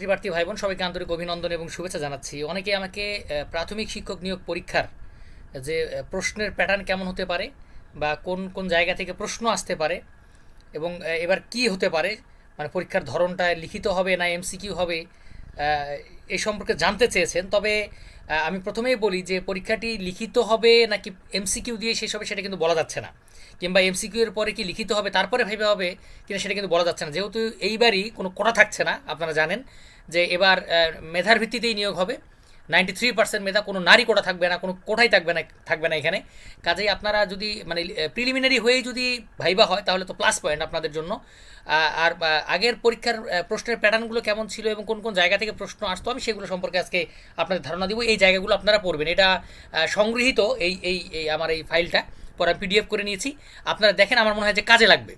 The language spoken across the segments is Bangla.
চাকরিপ্রার্থী ভাই বোন সবাইকে আন্তরিক অভিনন্দন এবং শুভেচ্ছা জানাচ্ছি। অনেকে আমাকে প্রাথমিক শিক্ষক নিয়োগ পরীক্ষার যে প্রশ্নের প্যাটার্ন কেমন হতে পারে বা কোন কোন জায়গা থেকে প্রশ্ন আসতে পারে এবং এবার কি হতে পারে মানে পরীক্ষার ধরনটা লিখিত হবে না এমসিকিউ হবে এই সম্পর্কে জানতে চেয়েছেন। তবে আমি প্রথমেই বলি যে পরীক্ষাটি লিখিত হবে নাকি এমসিকিউ দিয়ে শেষ হবে সেটা কিন্তু বলা যাচ্ছে না। কিংবা এমসিকিউ এর পরে কি লিখিত হবে, তারপরে ভেবে হবে কিনা সেটা কিন্তু বলা যাচ্ছে না। যেহেতু এইবারই কোনো কোটা থাকছে না, আপনারা জানেন যে এবার মেধার ভিত্তিতেই নিয়োগ হবে। নাইনটি থ্রি পার্সেন্ট মেধা কোনো নারী কোটা থাকবে না, কোনো কোটাই থাকবে না থাকবে না এখানে। কাজেই আপনারা যদি মানে প্রিলিমিনারি হয়েই যদি ভাইবা হয়, তাহলে তো প্লাস পয়েন্ট আপনাদের জন্য। আর আগের পরীক্ষার প্রশ্নের প্যাটার্নগুলো কেমন ছিল এবং কোন কোন জায়গা থেকে প্রশ্ন আসতো, আমি সেগুলো সম্পর্কে আজকে আপনাদের ধারণা দিব। এই জায়গাগুলো আপনারা পড়বেন। এটা সংগৃহীত এই এই আমার এই ফাইলটা পরে পিডিএফ করে নিয়েছি। আপনারা দেখেন, আমার মনে হয় যে কাজে লাগবে।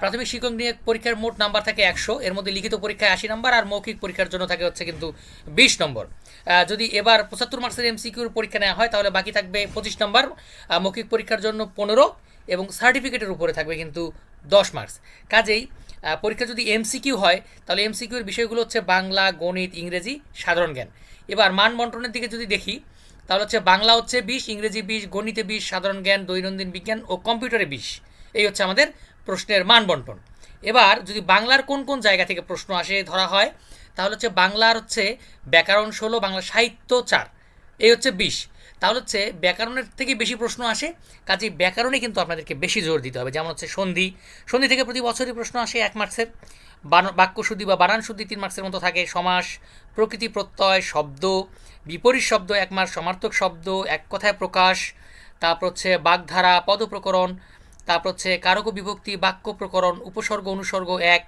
প্রাথমিক শিক্ষক নিয়োগ পরীক্ষার মোট নাম্বার থাকে একশো। এর মধ্যে লিখিত পরীক্ষায় আশি নম্বর আর মৌখিক পরীক্ষার জন্য থাকে হচ্ছে কিন্তু বিশ নম্বর। যদি এবার পঁচাত্তর মার্কসের এমসিকিউর পরীক্ষা নেওয়া হয়, তাহলে বাকি থাকবে পঁচিশ নম্বর মৌখিক পরীক্ষার জন্য পনেরো এবং সার্টিফিকেটের উপরে থাকবে কিন্তু দশ মার্কস। কাজেই পরীক্ষা যদি এমসিকিউ হয়, তাহলে এমসিকিউর বিষয়গুলো হচ্ছে বাংলা, গণিত, ইংরেজি, সাধারণ জ্ঞান। এবার মান বন্টনের দিকে যদি দেখি, তাহলে হচ্ছে বাংলা হচ্ছে বিশ, ইংরেজি বিশ, গণিতে বিশ, সাধারণ জ্ঞান, দৈনন্দিন বিজ্ঞান ও কম্পিউটারে বিশ। এই হচ্ছে আমাদের প্রশ্নের মান বন্টন। এবার যদি বাংলার কোন কোন জায়গা থেকে প্রশ্ন আসে ধরা হয়, তাহলে হচ্ছে বাংলার হচ্ছে ব্যাকরণ ষোলো, বাংলা সাহিত্য চার। এই হচ্ছে বিশ। তাহলে হচ্ছে ব্যাকরণের থেকে বেশি প্রশ্ন আসে কাজে ব্যাকরণে কিন্তু আপনাদেরকে বেশি জোর দিতে হবে। যেমন হচ্ছে সন্ধি। সন্ধি থেকে প্রতি বছরই প্রশ্ন আসে এক মার্কসের। বান- বাক্য শুদ্ধি বা বানান শুদ্ধি তিন মার্কসের মতো থাকে। সমাস, প্রকৃতি প্রত্যয়, শব্দ, বিপরীত শব্দ এক সমার্থক শব্দ, এক কথায় প্রকাশ, তারপর হচ্ছে বাগধারা, পদপ্রকরণ তারপর হচ্ছে কারক বিভক্তি, বাক্য প্রকরণ, উপসর্গ, অনুসর্গ এক।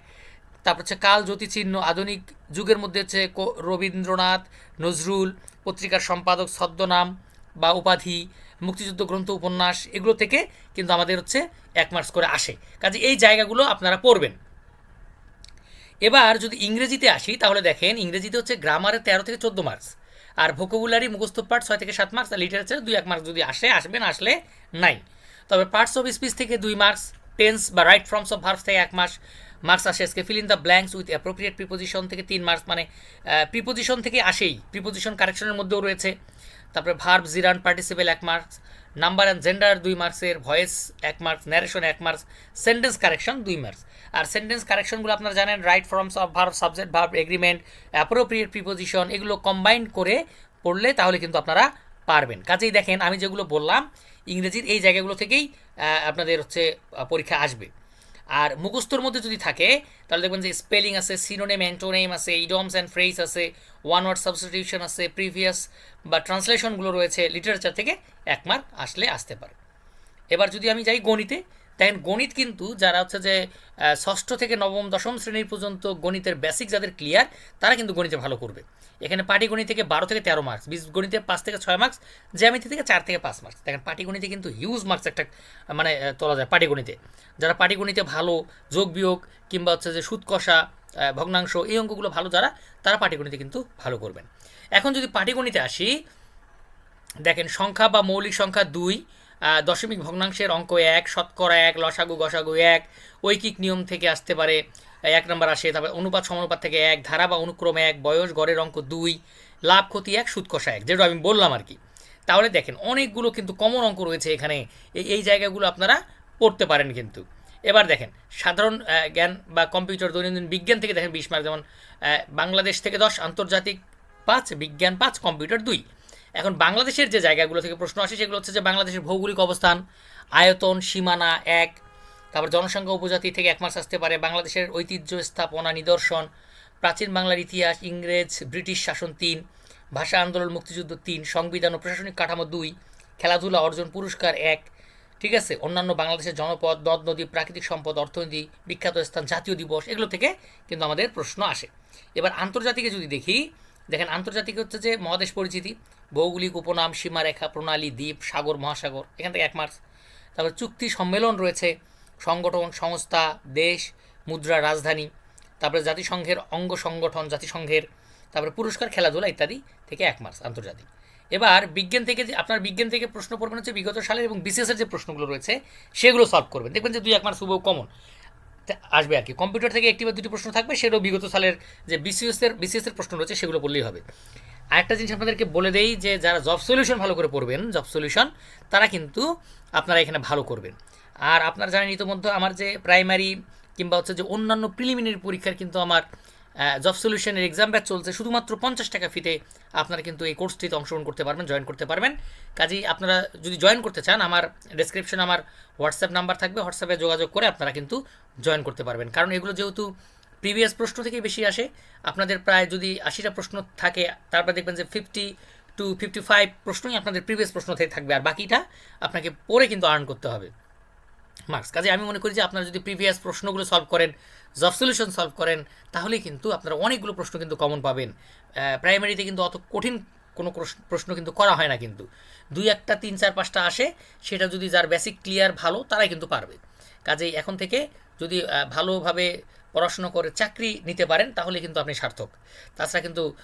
তারপর হচ্ছে কাল জ্যোতিচিহ্ন, আধুনিক যুগের মধ্যে হচ্ছে রবীন্দ্রনাথ, নজরুল, পত্রিকার সম্পাদক ছদ্মনাম বা উপাধি, মুক্তিযুদ্ধ গ্রন্থ, উপন্যাস, এগুলো থেকে কিন্তু আমাদের হচ্ছে এক মার্কস করে আসে। কাজে এই জায়গাগুলো আপনারা পড়বেন। এবার যদি ইংরেজিতে আসি, তাহলে দেখেন ইংরেজিতে হচ্ছে গ্রামারে তেরো থেকে চোদ্দ মার্কস, আর ভোকাবুলারি মুখস্থ পার্ট ছয় থেকে সাত মার্কস, আর লিটারেচার দুই এক মার্কস যদি আসে আসবেন আসলে নাই। তবে পার্টস অফ স্পিচ থেকে দুই মার্কস টেন্স বা রাইট ফর্মস অফ ভার্বস থেকে এক মাস মার্কস আসে আজকে fill in the blanks with appropriate preposition থেকে তিন মার্কস মানে প্রিপোজিশন থেকে আসেই প্রিপোজিশন কারেকশনের মধ্যেও রয়েছে। তারপরে ভার্ব জিরান পার্টিসিপেল এক মার্কস নাম্বার অ্যান্ড জেন্ডার দুই মার্কসের ভয়েস এক মার্কস ন্যারেশন এক মার্কস সেন্টেন্স কারেকশন দুই মার্কস আর সেন্টেন্স কারেকশনগুলো আপনারা জানেন right forms of verb subject verb agreement appropriate preposition এগুলো কম্বাইন করে পড়লে তাহলে কিন্তু আপনারা পারবেন। কাজেই দেখেন, আমি যেগুলো বললাম, ইংরেজির এই জায়গাগুলো থেকেই আপনাদের হচ্ছে পরীক্ষা আসবে। আর মুখস্থর মধ্যে যদি থাকে, তাহলে দেখবেন যে স্পেলিং আছে সিনোনেম অ্যান্টোনেম আছে ইডমস অ্যান্ড ফ্রেজ আছে ওয়ান ওয়ার্ড সাবস্টিটিউশন আছে প্রিভিয়াস বা ট্রান্সলেশনগুলো রয়েছে লিটারেচার থেকে, এক মার্ক আসলে আসতে পারে। এবার যদি আমি যাই গণিতে দেখেন গণিত কিন্তু যারা হচ্ছে যে ষষ্ঠ থেকে নবম, দশম শ্রেণির পর্যন্ত গণিতের বেসিক যাদের ক্লিয়ার তারা কিন্তু গণিতে ভালো করবে। এখানে পাটিগণিত থেকে বারো থেকে তেরো মার্কস বীজ গণিতে পাঁচ থেকে ছয় মার্কস জ্যামিতি থেকে চার থেকে পাঁচ মার্কস দেখেন পাটিগণিতে কিন্তু হিউজ মার্কস একটা মানে তোলা যায় পাটিগণিতে যারা পাটিগণিতে ভালো, যোগ বিয়োগ কিংবা হচ্ছে যে সুদ কষা ভগ্নাংশ এই অঙ্কগুলো ভালো যারা, তারা পাটিগণিতে কিন্তু ভালো করবেন। এখন যদি পাটিগণিতে আসি, দেখেন সংখ্যা বা মৌলিক সংখ্যা দুই দশমিক ভগ্নাংশের অঙ্ক এক, শতকরা এক, লসাগু, গসাগু এক, ঐকিক নিয়ম থেকে আসতে পারে, এক নম্বর আসে, তারপরে অনুপাত, সমানুপাত থেকে এক, ধারা বা অনুক্রম এক, বয়স, গড়ের অঙ্ক দুই, লাভ, ক্ষতি এক, সুদ কষা এক, যেটা আমি বললাম আর কি। তাহলে দেখেন, অনেকগুলো কিন্তু কমন অঙ্ক রয়েছে এখানে, এই এই জায়গাগুলো আপনারা পড়তে পারেন কিন্তু। এবার দেখেন, সাধারণ জ্ঞান বা কম্পিউটার দৈনন্দিন বিজ্ঞান থেকে দেখেন, বিশ মার্ক যেমন বাংলাদেশ থেকে দশ, আন্তর্জাতিক পাঁচ, বিজ্ঞান পাঁচ, কম্পিউটার দুই। এখন বাংলাদেশের যে জায়গাগুলো থেকে প্রশ্ন আসে সেগুলো হচ্ছে যে বাংলাদেশের ভৌগোলিক অবস্থান, আয়তন, সীমানা এক, তারপর জনসংখ্যা উপজাতি থেকে এক আসতে পারে, বাংলাদেশের ঐতিহ্য স্থাপনা নিদর্শন, প্রাচীন বাংলার ইতিহাস, ইংরেজ, ব্রিটিশ শাসন তিন, ভাষা আন্দোলন, মুক্তিযুদ্ধ তিন, সংবিধান ও প্রশাসনিক কাঠামো দুই, খেলাধুলা অর্জন পুরস্কার এক, ঠিক আছে? অন্যান্য বাংলাদেশের জনপদ নদ নদী, প্রাকৃতিক সম্পদ, অর্থনীতি, বিখ্যাত স্থান, জাতীয় দিবস, এগুলো থেকে কিন্তু আমাদের প্রশ্ন আসে। এবার আন্তর্জাতিকে যদি দেখি দেখেন, আন্তর্জাতিক হচ্ছে যে মহাদেশ পরিচিতি, ভৌগোলিক উপনাম, সীমারেখা, প্রণালী, দ্বীপ, সাগর, মহাসাগর, এখান থেকে এক মার্কস তারপর চুক্তি সম্মেলন রয়েছে, সংগঠন, সংস্থা, দেশ, মুদ্রা, রাজধানী, তারপরে জাতিসংঘের অঙ্গ সংগঠন, জাতিসংঘের, তারপরে পুরস্কার, খেলাধুলা ইত্যাদি থেকে এক মার্কস আন্তর্জাতিক। এবার বিজ্ঞান থেকে যে, আপনার বিজ্ঞান থেকে প্রশ্ন পড়বেন হচ্ছে বিগত সালের এবং বিসিএসের যে প্রশ্নগুলো রয়েছে, সেগুলো সলভ করবেন। দেখবেন যে দুই এক মার্কস হুবহু কমন আসবে আর কি। কম্পিউটার থেকে একটি বা দুটি প্রশ্ন থাকবে সেটাও বিগত সালের যে বিসিএসের বিসিএসের প্রশ্ন রয়েছে, সেগুলো পড়লেই হবে। আরেকটা জিনিস আপনাদেরকে বলে দেই যে, যারা জব সলিউশন ভালো করে পড়বেন জব সলিউশন তারা কিন্তু আপনারা এখানে ভালো করবেন। আর আপনারা জানেন ইতিমধ্যে আমার যে প্রাইমারি কিংবা হচ্ছে যে অন্যান্য প্রিলিমিনারি পরীক্ষার কিন্তু আমার জব সলিউশনের এক্সাম ব্যাচ চলছে শুধুমাত্র পঞ্চাশ টাকা ফিতে আপনারা কিন্তু এই কোর্সটিতে অংশগ্রহণ করতে পারবেন জয়েন করতে পারবেন। কাজেই আপনারা যদি জয়েন করতে চান, আমার ডেসক্রিপশনে আমার হোয়াটসঅ্যাপ নাম্বার থাকবে হোয়াটসঅ্যাপে যোগাযোগ করে আপনারা কিন্তু জয়েন করতে পারবেন। কারণ এগুলো যেহেতু প্রিভিয়াস প্রশ্ন থেকে বেশি আসে, আপনাদের প্রায় যদি আশিটা প্রশ্ন থাকে, তারপর দেখবেন যে ফিফটি টু ফিফটি ফাইভ প্রশ্নই আপনাদের প্রিভিয়াস প্রশ্ন থেকে থাকবে, আর বাকিটা আপনাকে পরে কিন্তু আর্ন করতে হবে। মার্কস কাজে আমি মনে করি যে আপনারা যদি প্রিভিয়াস প্রশ্নগুলো সলভ করেন জব সলিউশন সলভ করেন, তাহলেই কিন্তু আপনারা অনেকগুলো প্রশ্ন কিন্তু কমন পাবেন। প্রাইমারিতে কিন্তু অত কঠিন কোনো প্রশ্ন- প্রশ্ন কিন্তু করা হয় না কিন্তু। দুই একটা, তিন চার পাঁচটা আসে, সেটা যদি যার বেসিক ক্লিয়ার ভালো, তারাই কিন্তু পারবে। কাজেই এখন থেকে যদি ভালোভাবে পড়াশোনা করে চাকরি নিতে পারেন, তাহলে কিন্তু আপনি সার্থক। তাছাড়া কিন্তু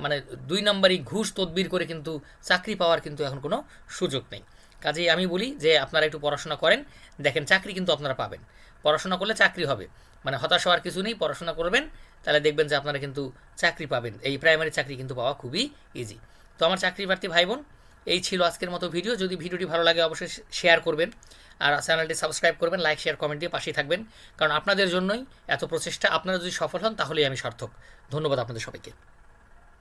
মানে দুই নম্বরই ঘুষ, তদবির করে কিন্তু চাকরি পাওয়ার কিন্তু এখন কোনো সুযোগ নেই। কাজেই আমি বলি যে আপনারা একটু পড়াশোনা করেন, দেখেন চাকরি কিন্তু আপনারা পাবেন। পড়াশোনা করলে চাকরি হবে। মানে হতাশ হওয়ার কিছু নেই, পড়াশোনা করবেন, তাহলে দেখবেন যে আপনারা কিন্তু চাকরি পাবেন। এই প্রাইমারি চাকরি কিন্তু পাওয়া খুবই ইজি তো আমার চাকরি প্রার্থী ভাই বোন এই ছিল আজকের মতো ভিডিও। যদি ভিডিওটি ভালো লাগে অবশ্যই শেয়ার করবেন। আর চ্যানেলটি সাবস্ক্রাইব করবেন লাইক শেয়ার কমেন্ট দিয়ে পাশেই থাকবেন। কারণ আপনাদের জন্যই এত প্রচেষ্টা, আপনারা যদি সফল হন তাহলেই আমি সার্থক। ধন্যবাদ আপনাদের সবাইকে।